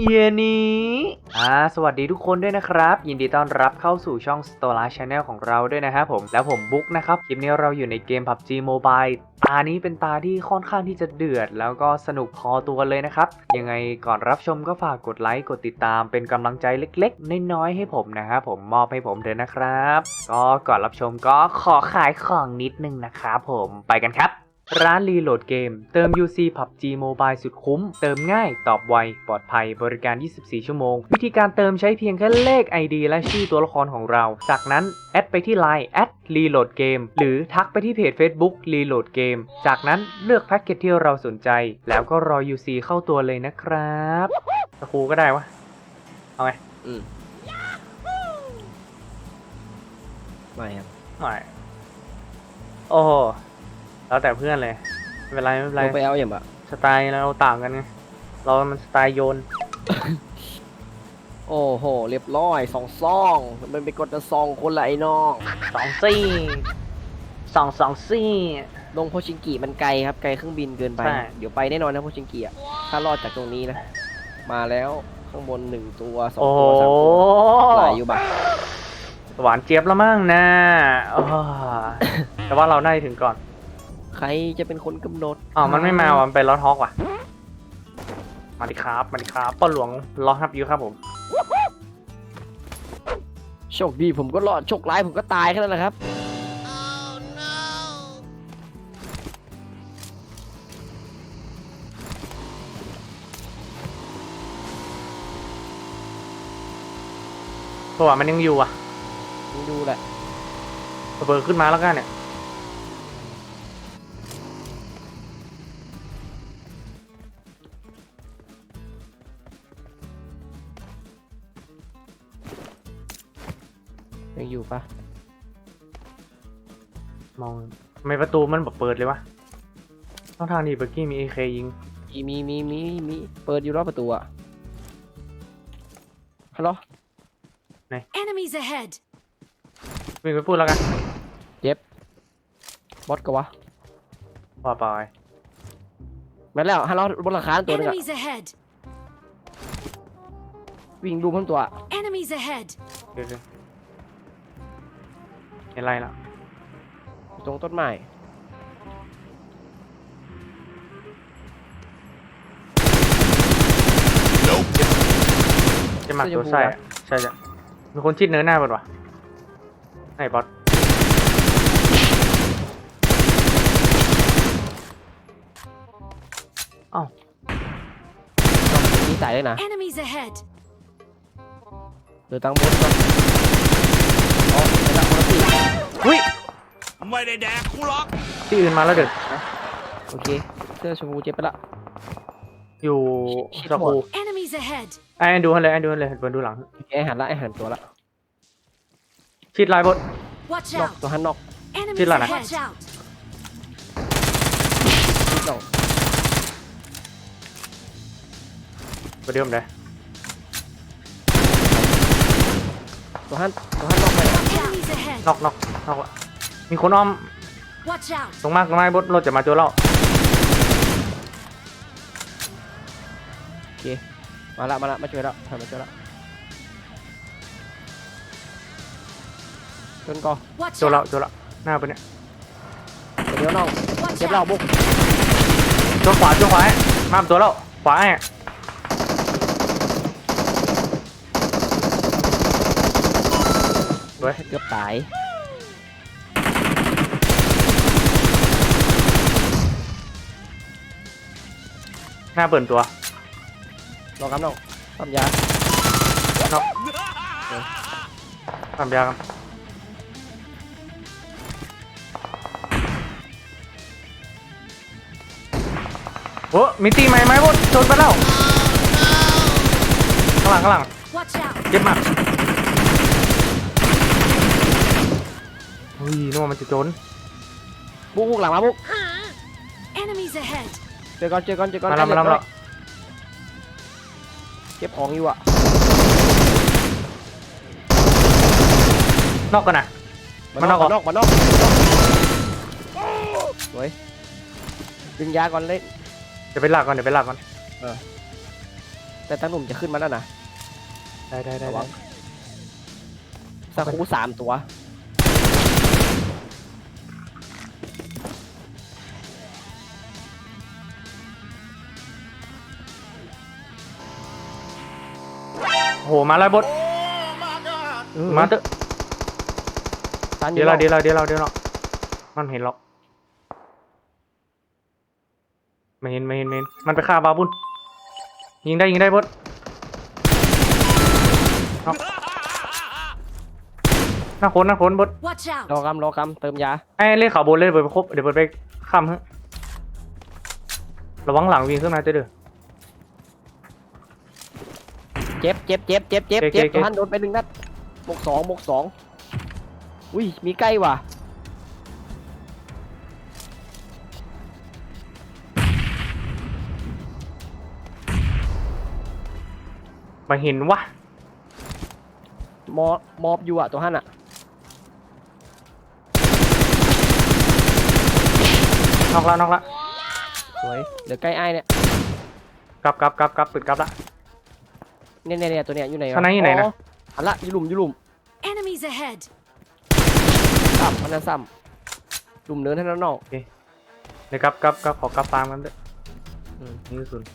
เยนนี้อ่าสวัสดีทุกคนด้วยนะครับ ยินดีต้อนรับเข้าสู่ช่อง s t o r a Channel ของเราด้วยนะครับผม แล้วผมบุ๊กนะครับ คลิปนี้เราอยู่ในเกม PUBG Mobile ตานี้เป็นตาที่ค่อนข้างที่จะเดือด แล้วก็สนุกพอตัวเลยนะครับ ยังไงก่อนรับชมก็ฝากกดไลค์กดติดตามเป็นกำลังใจเล็กๆ น้อยๆให้ผมนะครับผมมอบให้ผมเถอะนะครับ ก็ก่อนรับชมก็ขอขายของนิดนึงนะครับผมไปกันครับ ร้านรีโหลดเกม เติม UC PUBG Mobile สุดคุ้ม เติมง่าย ตอบไว ปลอดภัย บริการ 24 ชั่วโมง วิธีการเติมใช้เพียงแค่เลข ID และชื่อตัวละครของเรา จากนั้น แอดไปที่ Line แอดรีโหลดเกมหรือทักไปที่เพจ Facebook รีโหลดเกมจากนั้นเลือกแพ็กเกจที่เราสนใจ แล้วก็รอ UC เข้าตัวเลยนะครับตะครูก็ได้วะ เอาไงอืมไม่ครับไม่โอ้โห แล้วแต่เพื่อนเลยไม่เป็นไรไม่เป็นไรลงไปเอาอย่างบะสไตล์เราต่างกันไงเรามันสไตล์โยน โอ้โห เรียบร้อยสองซอง มันไปกดจะซองคนละไอ้น้องสองซี่สองสองซี่ ลงโพชิงกิมันไกลครับไกลเครื่องบินเกินไป ใช่ เดี๋ยวไปแน่นอนนะโพชิงกิอะถ้ารอดจากตรงนี้นะ มาแล้วข้างบนหนึ่งตัวสองโอ้โหตัวสามตัวหลายอยู่บะหวานเจี๊ยบแล้วมั้งนะอ้อแต่ว่าเราน่าจะถึงก่อน ใครจะเป็นคนกำหนดอ๋อมันไม่มาว่ะมันไปลอทฮอกว่ะ มาดิครับ มาดิครับป้าหลวงรอฮับอยู่ครับผม โชคดีผมก็รอดโชคร้ายผมก็ตายแค่นั้นแหละครับเพราะว่ามันยังอยู่อะมึงดูแหละ เบิร์ขึ้นมาแล้วกันเนี่ย ยังอยู่ปะมองทำไมประตูมันแบบเปิดเลยวะต้องทางนี้เบอร์กี้มีเอเคยิงมีมีมีมีมีเปิดอยู่รอบประตูอะฮัลโหล Enemies ahead! วิ่งไปพูดแล้วกันบอสก็วะว่าไปแม่นแล้วฮัลโหลบนหลังคาตัวหนึงอะ Enemies ahead! วิ่งดูเพิ่มตัวอะ Enemies ahead! เดี๋ยวๆ เห็นไรล่ะอยู่ตรงต้นไม้จะหมักตัวใส่อะใช่จ้ะมีคนชิดเนื้อหน้าบดวะไอ้บอสอ้าวนี่ใส่ได้นะ Enemies ahead! เดือตังบนก่อน ไม่ได้แดกกูหรอกที่อื่นมาแล้วเด็กโอเค เสื้อชมพูเจ็บไปละ อยู่ชิดสหมกูด Enemies ahead! ไอ้ดูให้เลยไอ้ดูให้เลยเปิดดูหลังโอเคหันละไอหันตัวละชิดลายบด Watch นอก out! ตัวหันนอก Enemies Chết là này. ahead! Watch out! ชิดนอกตัวเดิมเลยตัวหันตัวหันนอกไปนะ Enemies ahead! นอกนอกนอกละ มีคนอ้อม Watch out! ตรงมากตรงมากบดรถจะมาโจรเราโอเคมาละมาละมาช่วยละทำมาช่วยละจนก่อ Watch โจรเรา out! โจรเราหน้าไปเนี่ยเดี๋ยวน้อง Watch เจ็บเรา out! บุกโจรขวาโจรขวาให้มาตัวเราขวาให้เว้ยเกือบตาย หน้าเปิดตัวลองครับน้องปั๊มยาทำยากันโอ้มีตีไหมไหมบดโจรไปแล้วข้างหลังข้างหลัง Watch out! เจ็บมากเฮ้ยนึกว่ามันจะโจรบุกบุกหลังมาบุก Enemies ahead! เจอก่อนเจอก่อนเจอก่อนมาแล้วมาแล้วมาแล้วเก็บของอยู่อะนอกกันนะมันนอกเหรอมันนอกมันนอกสวยดึงยาก่อนเล่นเดี๋ยวไปลากก่อนเดี๋ยวไปลากก่อนใจแต่ตั้งหนุ่มจะขึ้นมาแล้วนะได้ได้ได้ระวัได้งสกรูสามตัว โหมาแล้วบดเออมาเถอะตันอเดี๋ยวเราเดี๋ยวเราเดี๋ยวเราเดี๋ยวเรามันเห็นหรอกไม่เห็นไม่เห็นไม่เห็นมันไปฆ่าบาบุญยิงได้ยิงได้บดเอาหน้าโคนหน้าโคนบด Watch ร out! อกำรอกำเติมยาไอ้เล่นข่าวบนเล่นเบิดไปครบเดี๋ยวเบิดไปข้ามฮะระวังหลังวิ่งขึ้นมาเจะเด้อ เจ็บเจ็บเจ็บเจ็บเจ็บเจ็บเจ็บเจ็บท่านโดนไปหนึ่งนัดบกสองบกสองอุ้ยมีใกล้ว่ะมาเห็นวะมอบมอบอยู่อะตัวท่านอะนอกละนอกละสวยเหลือใกล้ไอ้ายเนี่ยกลับกลับกลับกลับปิดกลับละ เนี่ยเนี่ยเนี่ยตัวเนี้ยอยู่ไหนวะข้างในอยู่ไหนนะ อันละอยู่หลุมอยู่หลุม Enemies ahead! ซ้ำมันนั้นซ้ำหลุมเนินท่านนั้นนอกเดี๋ยวกลับกลับกลับขอกลับตามกันเด้ออืมนี่คือศูนย์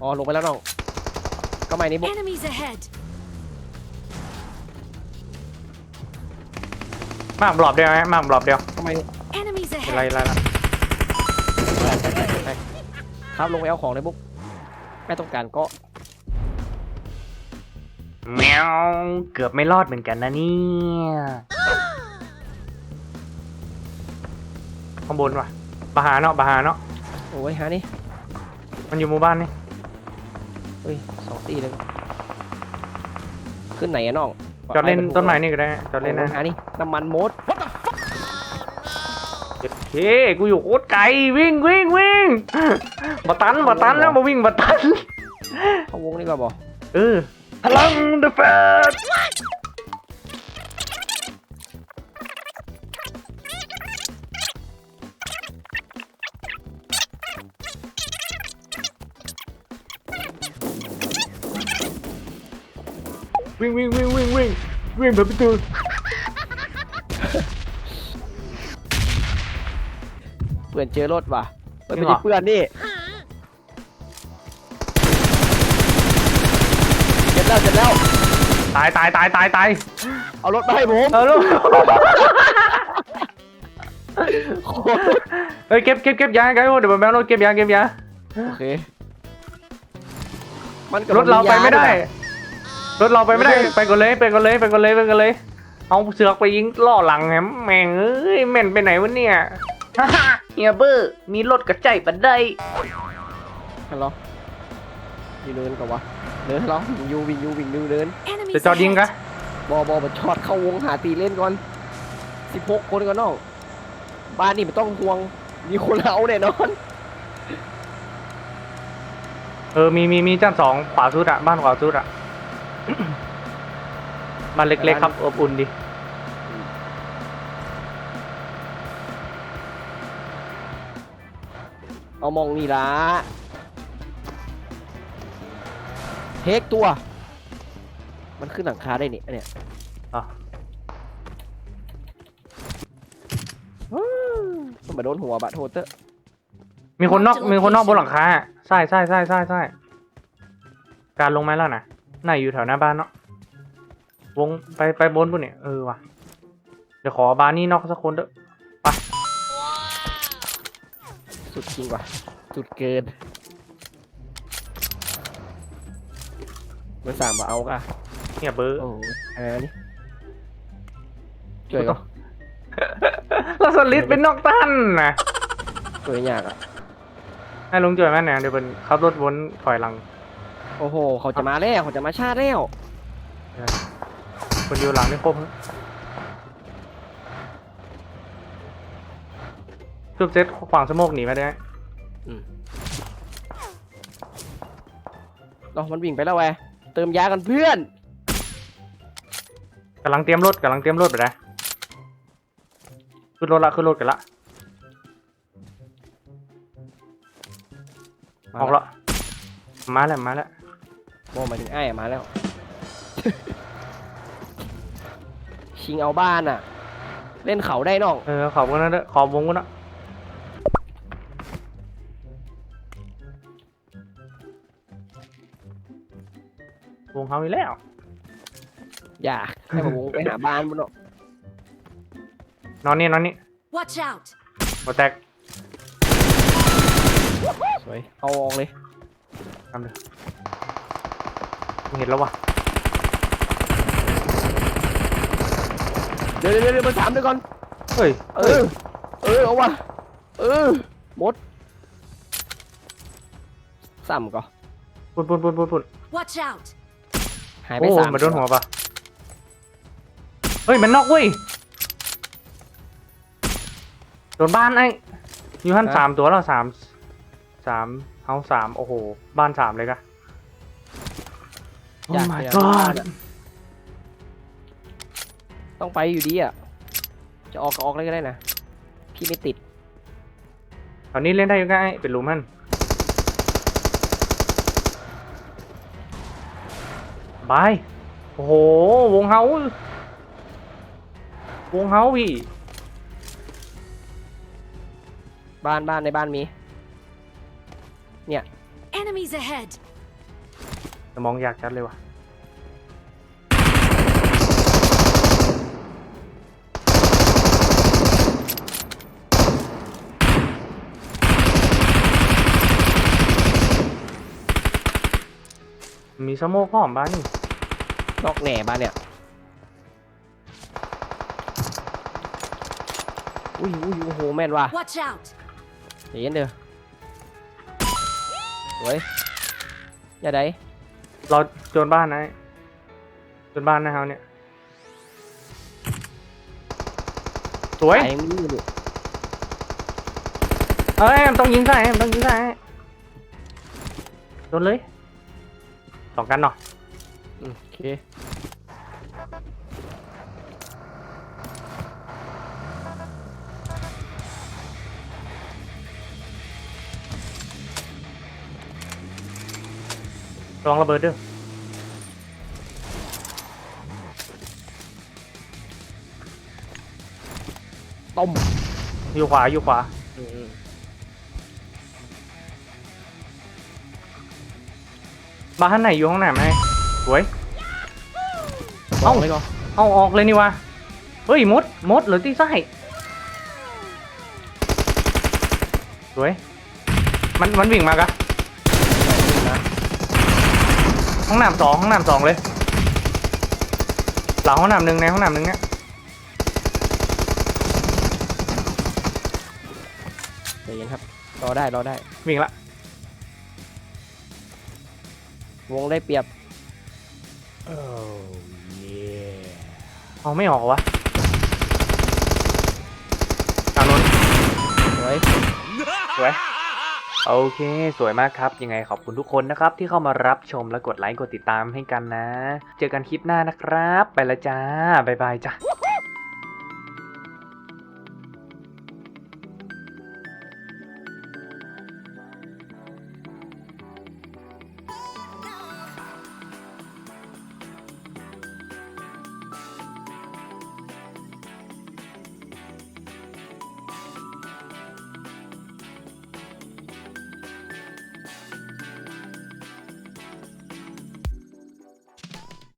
อ๋อลงไปแล้วน้องก็ไม่นี่บก Enemies ahead! มากบลอบเดียวไหมมากบลอบเดียวก็ไม่นี่ Enemies อะไร ahead! อะไรละครับลงไปเอาของในบุกไม่ต้องการก็ แมวเกือบไม่รอดเหมือนกันนะเนี่ยข้างบนว่ะบาหาเนาะบาหาเนาะโอ้ยหานี่มันอยู่หมู่บ้านนี่เฮ้ยสองตีเลยขึ้นไหนอะน้องจอดเล่นต้นไม้นี่ก็ได้จอดเล่นนะหานี่น้ำมันมดเฮ้กูอยู่โคตรไกลวิ่งวิ่งวิ่งมาตันมาตันนะมาวิ่งมาตันเข้าวงนี่ก็บอกเออ พลังเดอะแฟตวิ่งวิ่งวิ่งวิ่งวิ่งวิ่งแบบพี่ตูนเปื่อนเจอรถว่ะเปื่อนไม่ใช่เปื่อนนี่ ตายตายตายตายตายเอารถมาให้ผมเออลูกโคตรเฮ้ยเก็บเก็บเก็บยาไกด์เดี๋ยวผมแมวรถเก็บยาเก็บยาโอเคมันกับรถเราไปไม่ได้ยาวยรถเราไปไม่ได้ไปก่อนเลยไปก่อนเลยไปก่อนเลยไปก่อนเลยเอาเอาเสือกไปยิงล่อหลังแฮมแม่งเอ้ยแม่นไปไหนวะเนี่ยฮ่าฮ่าเฮียเบอร์มีรถกระจายบันไดฮัลโหลอยู่เนินกับวะ เนินฮัลโหลวิ่งอยูวิ่งอยูวิ่งอยูเนิน Enemies จะจอดยิงกะ ahead! บอบอมาช็อตเข้าวงหาตีเล่นก่อนสิบหกคนก่อนน้องบ้านนี่ไม่ต้องห่วง มีคนเอาแน่นอนเออมีมีมีจ้านสองขวาสุดอะบ้านขวาสุดอะ บ้านเล็กๆครับอบอุ่นดีเอามองนี่ละ เทคตัว มันขึ้นหลังคาได้นี่อันเนี่ยอะมันมาโดนหัวบะโทเตอร์มีคนนอกมีคนนอกบนหลังคาใช่ใช่ใช่ใช่ใช่การลงไหมล่ะนะน่าอยู่แถวหน้าบ้านเนาะวงไปไปบนปุ่นเนี่ยเออว่ะเดี๋ยวขอบานนี่นอกสักคนเด้อสุดจริงว่ะ สุดเกิน เบอร์สามมาเอาก่ะเนี่ยเบอร์โอ้ยอะไรวะนี่ช่วยก่อนแล้วสลิดเป็นนอกตันนะช่วยยากอะให้ลุงจ่วยแม่เนี่ยเดี๋ยวเป็นขับรถวนถอยหลังโอ้โห เขาจะมาแล้วเขาจะมาชาติแล้วคนอยู่หลังนี่ครบทุบเซตขวางสโมกหนีมาได้เนาะมันวิ่งไปแล้วแว เติมยากันเพื่อน กำลังเตรียมรถกำลังเตรียมรถไปแล้วขึ้นรถละขึ้นรถกันละออกละมาแล้วมาแล้วโอ้หมายถึงไอ้มาแล้ว ชิงเอาบ้านอะ เล่นเขาได้น้อง เออขอบคุณนะเด้อขอบวงกูนะ เขาอีกแล้ว อย่าให้ผมไปหาบ้านบุญเนาะนอนนี่นอนนี่ Watch out! หัวแตกสวยเอาออกเลยทำเถอะมึงเห็นแล้ววะเดี๋ยวเดี๋ยวเดี๋ยวมาถามด้วยก่อนเฮ้ยเออเออเอาวะเออหมดซ้ำก็ปุ่นปุ่นปุ่นปุ่นปุ่น Watch out! หายไปโอ้สามมาโดนหัวปะเฮ้ยมันนอกเว้ยโดนบ้านไอ้อยู่หันสามตัวแล้วสามสามเฮาสามโอ้โห บ้านสามเลยกะ Oh อยาก my อยาก god ต้องไปอยู่ดีอะ จะออกก็ออกเลยก็ได้นะ พี่ไม่ติด ตอนนี้เล่นได้ยังไงเป็นหลุมมัน บายโอ้โห วงเฮาวงเฮาพี่ บ้านบ้านในบ้านมี Enemies ahead! สมองอยากจัดเลยว่ะ มีสโมกพร้อมบ้านนี่ นอกแหน่บ้านเนี่ยอุ้ยอุ้ยโอ้โหแม่นว่ะ Watch out! เดี๋ยวเย็นเด้อสวยอย่าได้เราโจนบ้านนะ โจนบ้านนะเฮาเนี่ย สวย ไอ้มีอยู่เอ้ยมันต้องยิงใส่มันต้องยิงใส่โดนเลยสองกันเนาะอืม โอเค ลองระเบิดเด้อต้ม อยู่ขวา อยู่ขวาอืมบ้านไหนอยู่ห้องไหนไหม สวย เอ้าเลยก่อนเอาออกเลยนี่วะ เฮ้ยมดมดเหรือที่ไส้สวย มันมันวิ่งมากะห้องน้ำสองห้องน้ำสองเลย หลังห้องน้ำหนึ่งในห้องน้ำหนึ่งเนี่ย ใจเย็นครับ รอได้รอได้ วิ่งละ วงได้เปรียบ เอาไม่ออกวะทางนู้นสวย สวย โอเค สวยมากครับ ยังไงขอบคุณทุกคนนะครับ ที่เข้ามารับชมและกดไลค์กดติดตามให้กันนะ เจอกันคลิปหน้านะครับ ไปละจ้า บ๊ายบายจ้า